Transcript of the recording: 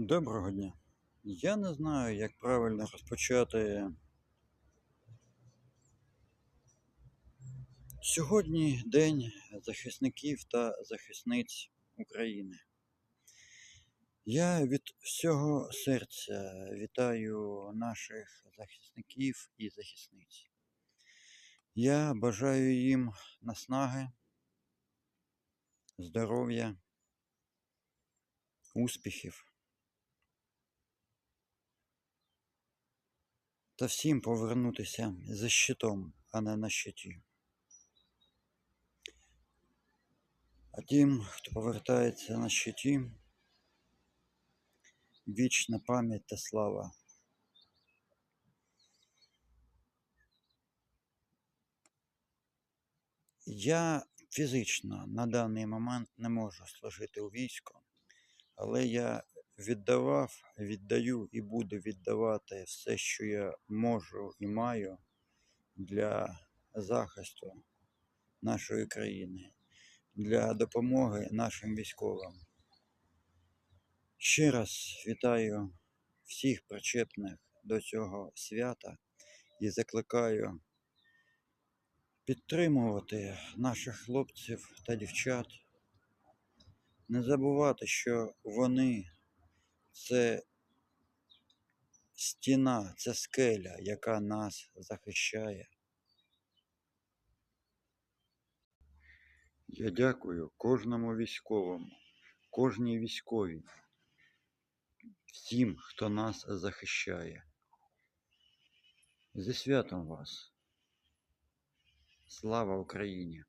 Доброго дня. Я не знаю, як правильно розпочати. Сьогодні День захисників та захисниць України. Я від всього серця вітаю наших захисників і захисниць. Я бажаю їм наснаги, здоров'я, успіхів. Та всім повернутися за щитом, а не на щиті. А тим, хто повертається на щиті, вічна пам'ять та слава. Я фізично на даний момент не можу служити у війську, але я віддавав, віддаю і буду віддавати все, що я можу і маю для захисту нашої країни, для допомоги нашим військовим. Ще раз вітаю всіх причетних до цього свята і закликаю підтримувати наших хлопців та дівчат. Не забувати, що вони це стіна, це скеля, яка нас захищає. Я дякую кожному військовому, кожній військовій, всім, хто нас захищає. Зі святом вас! Слава Україні!